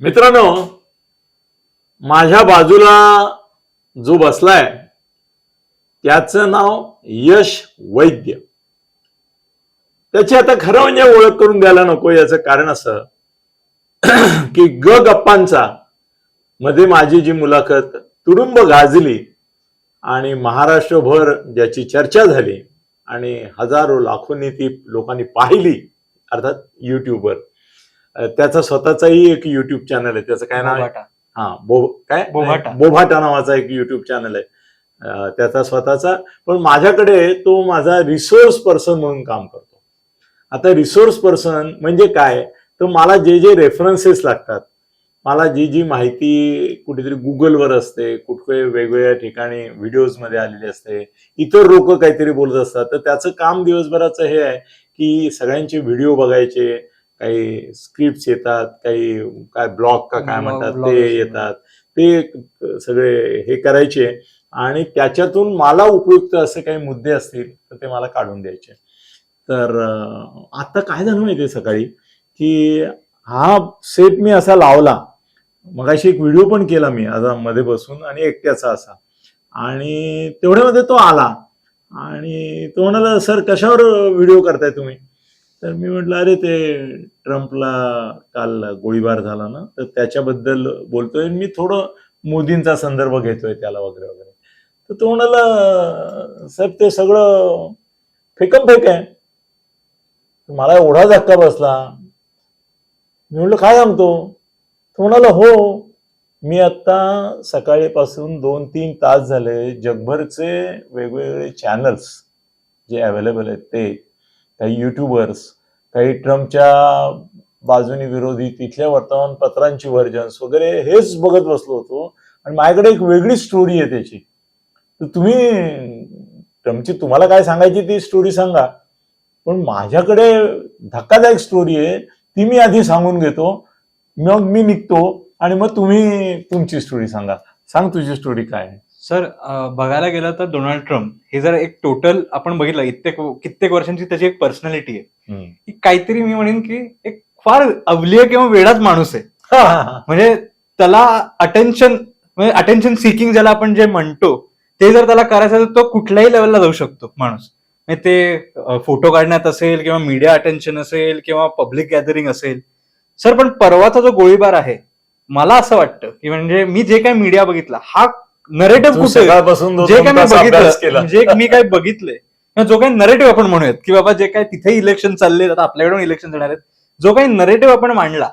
मित्रांनो माझ्या बाजूला जो बसलाय त्याचं नाव यश वैद्य. त्याची आता खरं म्हणजे ओळख करून द्यायला नको याचं कारण असं की ग गप्पांचा मध्ये माझी जी मुलाखत तुडुंब गाजली आणि महाराष्ट्रभर ज्याची चर्चा झाली आणि हजारो लाखोंनी ती लोकांनी पाहिली अर्थात युट्यूबवर त्याचा स्वतःचाही एक युट्यूब चॅनल आहे. त्याचं काय नाव आहे. हा बो काय? बोभाटा. बोभाटा नावाचा एक युट्यूब चॅनल आहे. त्याचा स्वतःचा. पण माझ्याकडे तो माझा रिसोर्स पर्सन म्हणून काम करतो. आता रिसोर्स पर्सन म्हणजे काय? तर मला जे जे रेफरन्सेस लागतात मला जी जी माहिती कुठेतरी गुगलवर असते कुठे वेगवेगळ्या ठिकाणी व्हिडिओजमध्ये आलेली असते इतर लोक काहीतरी बोलत असतात तर त्याचं काम दिवसभराचं हे आहे की सगळ्यांचे व्हिडिओ बघायचे काही स्क्रिप्ट येतात काही काय ब्लॉग का काय म्हणतात ते. येतात. ते सगळे हे करायचे आणि त्याच्यातून मला उपयुक्त असे काही मुद्दे असतील तर ते मला काढून द्यायचे. तर आता काय झालं माहितीये सकाळी? की हा सेट मी असा लावला. मगाशी एक व्हिडिओ पण केला मी आता मध्ये बसून आणि एकट्याचा असा. आणि तेवढ्यामध्ये तो आला. आणि तो म्हणाला सर कशावर व्हिडिओ करताय तुम्ही? तर मी म्हटलं अरे ते ट्रम्पला काल गोळीबार झाला ना तर त्याच्याबद्दल बोलतोय मी थोडं मोदींचा संदर्भ घेतोय त्याला वगैरे वगैरे. तर तो म्हणाला साहेब ते सगळं फेकम फेक आहे. मला एवढा धक्का बसला. मी म्हटलं काय सांगतो तो म्हणाला हो मी आता सकाळीपासून दोन तीन तास झाले जगभरचे वेगवेगळे चॅनल्स जे अवेलेबल आहेत ते काही युट्यूबर्स काही ट्रम्पच्या बाजूनी विरोधी तिथल्या वर्तमानपत्रांची व्हर्जन्स वगैरे हेच बघत बसलो होतो. आणि माझ्याकडे एक वेगळी स्टोरी आहे त्याची. तर तुम्ही ट्रम्पची तुम्हाला काय सांगायची ती स्टोरी सांगा. पण माझ्याकडे धक्कादायक स्टोरी आहे ती मी आधी सांगून घेतो. मग मी निघतो आणि मग तुम्ही तुमची स्टोरी सांगा. सांग तुझी स्टोरी काय आहे. सर बघायला गेलं तर डोनाल्ड ट्रम्प हे जर एक टोटल आपण बघितलं इत्येक कित्येक वर्षांची त्याची एक पर्सनॅलिटी आहे. की काहीतरी मी म्हणेन की एक फार अवलिय किंवा वेडाच माणूस आहे. म्हणजे त्याला अटेन्शन म्हणजे अटेन्शन सिकिंग ज्याला आपण जे म्हणतो ते जर त्याला करायचं असेल तर तो कुठल्याही लेवलला जाऊ शकतो माणूस म्हणजे ते फोटो काढण्यात असेल किंवा मीडिया अटेन्शन असेल किंवा पब्लिक गॅदरिंग असेल सर पण परवाचा जो गोळीबार आहे मला असं वाटतं की म्हणजे मी जे काही मीडिया बघितला हा नरेटिव्ह कुठे? जे काय मी. बघितलं जे मी काय बघितलंय किंवा जो काही नरेटिव्ह आपण म्हणूयात की बाबा जे काय तिथे इलेक्शन चालले आता आपल्याकडून इलेक्शन येणार आहेत जो काही नरेटिव्ह आपण मांडला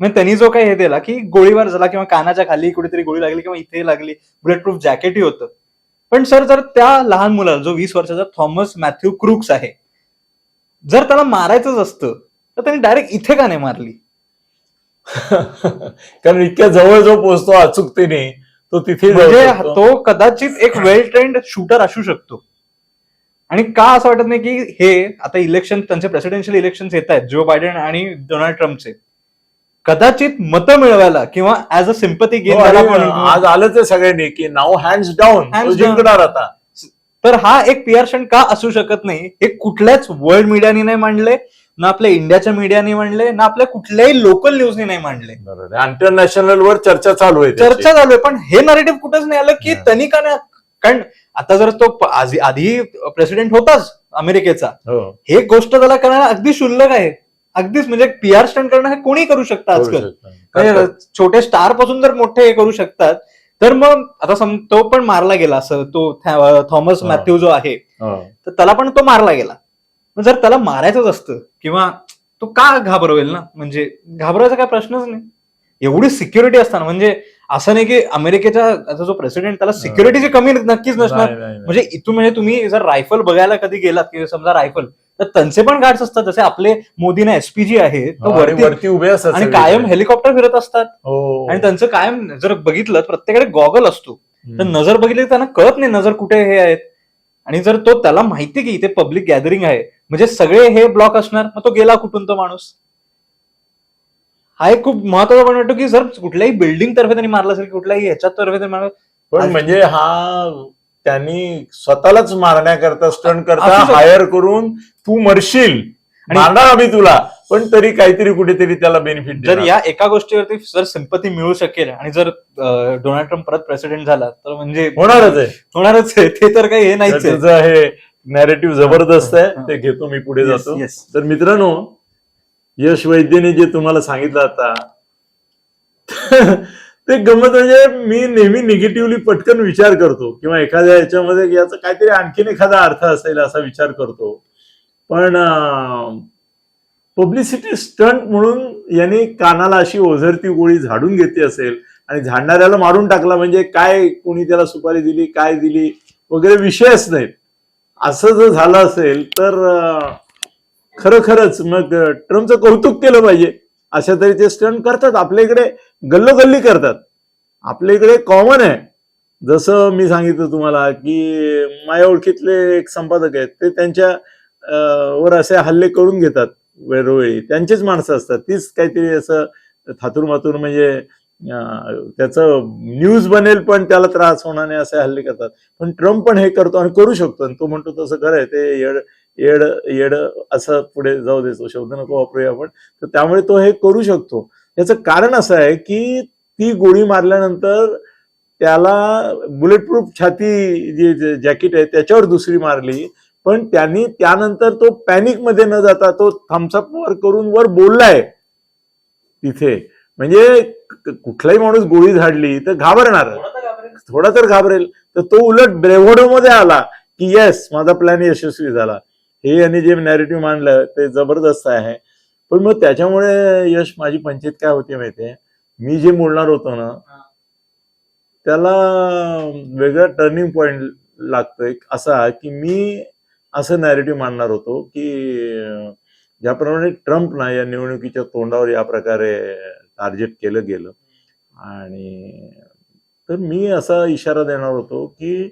म्हणजे त्यांनी जो काही हे दिला की गोळीबार झाला किंवा कानाच्या खाली कुठेतरी गोळी लागली किंवा इथे लागली बुलेट प्रूफ जॅकेटही होतं. पण सर जर त्या लहान मुलाला जो वीस वर्षाचा थॉमस मॅथ्यू क्रुक्स आहे जर त्याला मारायचंच असतं तर त्यांनी डायरेक्ट इथे का नाही मारली? कारण इतक्या जवळ जो पोहोचतो अचूकतेने तो तिथे म्हणजे. तो कदाचित एक वेल ट्रेंड शूटर असू शकतो आणि का असं वाटत नाही की हे आता इलेक्शन त्यांचे प्रेसिडेन्शियल इलेक्शन येत आहेत जो बायडेन आणि डोनाल्ड ट्रम्पचे कदाचित मतं मिळवायला किंवा ऍज अ सिम्पती हो, गेम आज आलंच आहे सगळ्यांनी की नाव हँड्स डाऊन. जिंकणार आता तर हा एक पीआर स्टंट का असू शकत नाही हे कुठल्याच वर्ल्ड मीडियाने नाही मांडले ना आपल्या इंडियाच्या मीडियाने मांडले ना आपल्या कुठल्याही लोकल न्यूजने नाही मांडले इंटरनॅशनल वर चर्चा चालू आहे त्याची. चर्चा चालू आहे पण हे नरेटिव्ह कुठंच नाही आलं की हा. त्यांनी का नाही कारण आता जर तो प- आधी- आधी प्रेसिडेंट होताच अमेरिकेचा हो, हे गोष्ट त्याला करणं अगदी शुल्लक आहे अगदीच म्हणजे पीआर स्टंट करणं हे कोणी करू शकतं करू आजकाल शकतो. म्हणजे छोटे स्टारपासून जर मोठे हे करू शकतात तर मग आता सम तो पण मारला गेला असं तो थॅ- थॉमस हा. मॅथ्यू जो आहे हो. तर त्याला पण तो मारला गेला मग जर त्याला मारायचंच असतं किंवा तो का घाबरवेल ना? म्हणजे घाबरायचा काय प्रश्नच नाही. एवढी सिक्युरिटी असताना म्हणजे असं नाही की अमेरिकेचा आता जो प्रेसिडेंट त्याला सिक्युरिटीची कमी नक्कीच नसणार. म्हणजे इथून म्हणजे तुम्ही जर रायफल बघायला कधी गेलात की समजा रायफल तर त्यांचे पण गार्ड्स असतात. जसे आपले मोदीना एसपीजी आहे वरती उभे असतात आणि. कायम हेलिकॉप्टर फिरत असतात. हो. आणि त्यांचं कायम जर बघितलं तर प्रत्येकाकडे गॉगल असतो. तर. नजर बघितली तर त्यांना कळत नाही नजर कुठे हे आहेत. आणि जर तो त्याला माहिती की इथे पब्लिक गॅदरिंग आहे म्हणजे सगळे हे ब्लॉक असणार मग तो गेला कुठून तो माणूस? हा एक खूप महत्त्वाचा पण वाटतो की जर कुठल्याही बिल्डिंग तर्फे त्यांनी मारला असेल कुठल्याही ह्याच्यात तर्फे त्यांनी मारलं पण म्हणजे हा त्यांनी स्वतःलाच मारण्याकरता स्टंट करता. हायर करून तू मरशील. मारणार आम्ही तुला पण तरी काहीतरी कुठेतरी त्याला बेनिफिट जर या एका गोष्टीवरती जर सिंपती मिळू शकेल आणि जर डोनाल्ड ट्रम्प परत प्रेसिडेंट झाला तर म्हणजे होणारच आहे. होणारच आहे. ते तर काही हे नाहीच आहे. नॅरेटिव्ह जबरदस्त आहे. ते घेतो मी पुढे जातो. तर मित्रांनो यश वैद्यने जे तुम्हाला सांगितलं आता ते गमत म्हणजे मी नेहमी निगेटिव्हली पटकन विचार करतो किंवा एखाद्या याच्यामध्ये याचा काहीतरी आणखीन एखादा अर्थ असेल असा विचार करतो पण पब्लिसिटी स्टंट म्हणून यांनी कानाला अशी ओझरती गोळी झाडून घेतली असेल आणि झाडणाऱ्याला मारून टाकला म्हणजे काय कोणी त्याला सुपारी दिली काय दिली वगैरे विषयच नाहीत असं जर झालं असेल तर अं, खरं खरंच मग ट्रम्पचं कौतुक केलं पाहिजे. अशा तऱ्हेचे स्टंट करतात. आपल्या इकडे गल्लोगल्ली करतात. आपल्या इकडे कॉमन आहे. जसं मी सांगितलं तुम्हाला की माझ्या ओळखीतले एक संपादक आहेत ते त्यांच्या वर असे हल्ले करून घेतात वेळोवेळी. त्यांचीच माणसं असतात. तीच काहीतरी असं थातूर मातूर म्हणजे त्याचं न्यूज बनेल पण त्याला त्रास होणार नाही असे हल्ले करतात. पण ट्रम्प पण हे करतो आणि करू शकतो. आणि तो म्हणतो तसं खरंय ते येड येड येड असं पुढे जाऊ देतो शब्द नको वापरूया आपण. तर त्यामुळे तो हे करू शकतो. याचं कारण असं आहे की ती गोळी मारल्यानंतर त्याला बुलेट प्रूफ छाती जी जॅकेट आहे त्याच्यावर दुसरी मारली. पण त्यांनी त्यानंतर तो पॅनिकमध्ये न जाता तो थम्सअप वर करून वर बोललाय. तिथे. म्हणजे कुठलाही माणूस गोळी झाडली तर घाबरणार. थोडा तर घाबरेल. तर तो उलट ब्रेव्होडो मध्ये आला की येस माझा प्लॅन यशस्वी झाला. हे यांनी जे नॅरेटिव्ह मांडलं ते जबरदस्त आहे. पण मग त्याच्यामुळे यश माझी पंचायत काय होती माहितीये? मी जे बोलणार होतो ना त्याला वेगळा टर्निंग पॉइंट लागतो एक असा की मी असं नॅरेटिव्ह मांडणार होतो की ज्याप्रमाणे ट्रम्प ना या निवडणुकीच्या तोंडावर या प्रकारे टार्गेट केलं गेलं. आणि तर मी असा इशारा देणार होतो की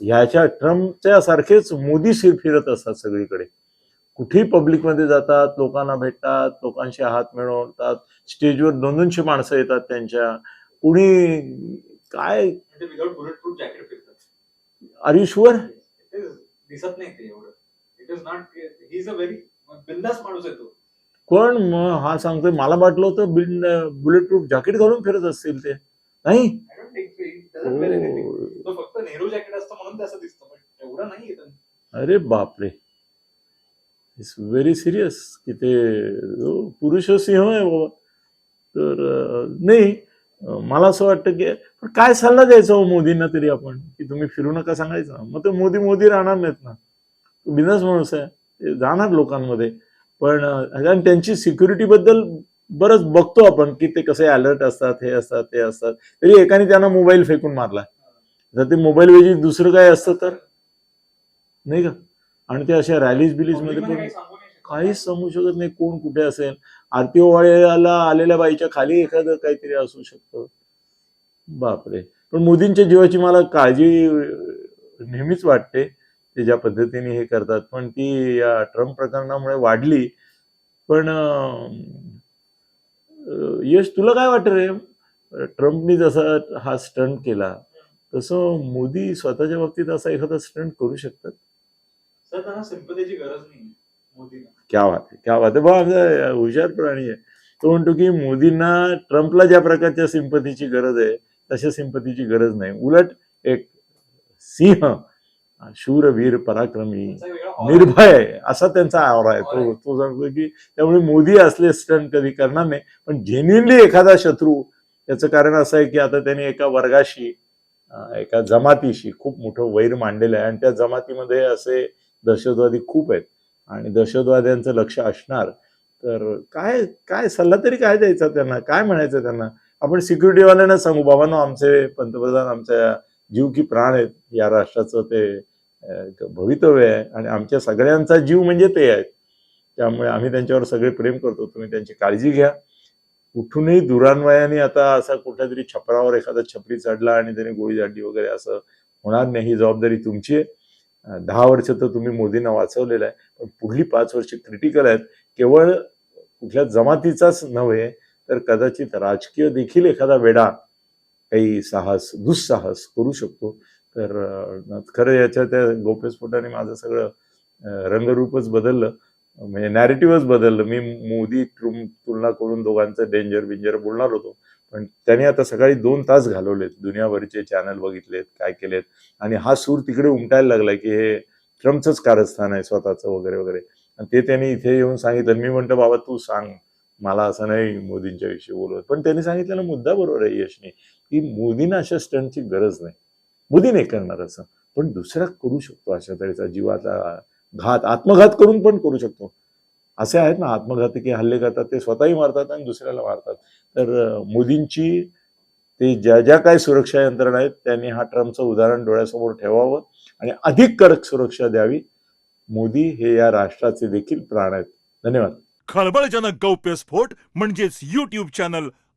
ह्याच्या ट्रम्पच्या सारखेच मोदी शिर फिरत असतात सगळीकडे. कुठेही पब्लिकमध्ये जातात लोकांना भेटतात लोकांशी हात मिळवतात स्टेजवर दोन दोनशे माणसं येतात त्यांच्या. कुणी काय? आर यू शुअर दिसत नाही पण कोण मग हा सांगतोय मला वाटलं होतं बुलेट प्रूफ जॅकेट घालून फिरत असतील ते. नाही? अरे बापरे. इट्स व्हेरी सिरियस की ते पुरुष सिंह आहे बाबा. तर नाही मला असं वाटतं की पण काय सल्ला द्यायचा हो मोदींना तरी आपण? की तुम्ही फिरू नका सांगायचं. मग ते मोदी मोदी राहणार नाहीत ना. बिझनेस माणूस आहे. ते जाणार लोकांमध्ये. पण कारण त्यांची सिक्युरिटी बद्दल बरंच बघतो आपण की ते कसे अलर्ट असतात हे असतात ते असतात. तरी एकाने त्यांना मोबाईल फेकून मारला. जर ते मोबाईल वेजी दुसरं काय असतं तर? नाही का? आणि ते अशा रॅलीज बिलीजमध्ये पण काहीच सांगू शकत नाही कोण कुठे असेल. आरती ओवाळ्याला आलेल्या बाईच्या खाली एखादं काहीतरी असू शकतं. बापरे. पण मोदींच्या जीवाची मला काळजी नेहमीच वाटते. ते ज्या पद्धतीने हे करतात. पण ती या ट्रम्प प्रकरणामुळे वाढली. पण यश तुला काय वाटतं रे? ट्रम्पनी जसा हा स्टंट केला तसं मोदी स्वतःच्या बाबतीत असा एखादा स्टंट करू शकतात? सर त्यांना सिंपतीची गरज नाही क्या बात आहे क्या बात आहे. बा आमचा हुशार प्राणी आहे. तो म्हणतो की मोदींना ट्रम्पला ज्या प्रकारच्या सिंपतीची गरज आहे तशा सिंपतीची गरज नाही. उलट एक सिंह शूरवीर पराक्रमी त्यांचा. निर्भय असा त्यांचा आवरा आहे. तो तो सांगतो की त्यामुळे मोदी असले स्टंट कधी करणार नाही पण जेन्युनली एखादा शत्रू याचं कारण असं आहे की आता त्यांनी एका वर्गाशी एका जमातीशी खूप मोठं वैर मांडलेलं आहे. आणि त्या जमातीमध्ये असे दहशतवादी खूप आहेत. आणि दहशतवाद्यांचं लक्ष असणार. तर काय काय सल्ला तरी काय द्यायचा त्यांना? काय म्हणायचं त्यांना? आपण सिक्युरिटीवाल्यांना सांगू बाबांनो आमचे पंतप्रधान आमच्या जीव की प्राण आहेत. या राष्ट्राचं ते भवितव्य आहे आणि आमच्या सगळ्यांचा जीव म्हणजे ते आहेत. त्यामुळे आम्ही त्यांच्यावर सगळे प्रेम करतो. तुम्ही त्यांची काळजी घ्या. कुठूनही दुरान्वयाने आता असा कुठल्या तरी छपरावर एखादा छपरी चढला आणि त्याने गोळी झाडली वगैरे असं होणार नाही. ही जबाबदारी तुमची आहे. दहा वर्ष तर तुम्ही मोदींना वाचवलेलं आहे. पण पुढली पाच वर्ष क्रिटिकल आहेत. केवळ कुठल्या जमातीचाच नव्हे तर कदाचित राजकीय देखील एखादा वेडा काही साहस दुस्साहस करू शकतो. तर खरं याच्या त्या गौप्यस्फोटाने माझं सगळं रंगरूपच बदललं. म्हणजे नॅरेटिव्हच बदललं. मी मोदी तुलना करून दोघांचं डेंजर बिंजर बोलणार होतो. पण त्यांनी आता सकाळी दोन तास घालवलेत. दुनियाभरचे चॅनल बघितलेत काय केलेत. आणि हा सूर तिकडे उमटायला लागलाय की हे ट्रम्पचंच कारस्थान आहे स्वतःचं वगैरे वगैरे. आणि ते त्यांनी इथे येऊन सांगितलं. मी म्हणतो बाबा तू सांग. मला असं नाही मोदींच्या विषयी बोलवत. पण त्यांनी सांगितलेला मुद्दा बरोबर आहे यशने की मोदींना अशा स्टंटची गरज नाही. मोदी नाही करणार असं. पण दुसरा करू शकतो अशा तऱ्हेचा जीवाचा घात आत्मघात करून पण करू शकतो. असे आहेत ना आत्मघातकी हल्ले करतात ते स्वतःही मारतात आणि दुसऱ्याला मारतात. तर मोदींची ते ज्या ज्या काही सुरक्षा यंत्रणा आहेत त्यांनी हा ट्रम्पचं उदाहरण डोळ्यासमोर ठेवावं आणि अधिक कडक सुरक्षा द्यावी. मोदी हे या राष्ट्राचे देखील प्राण आहेत. धन्यवाद. खळबळजनक गौप्यस्फोट म्हणजेच युट्यूब चॅनल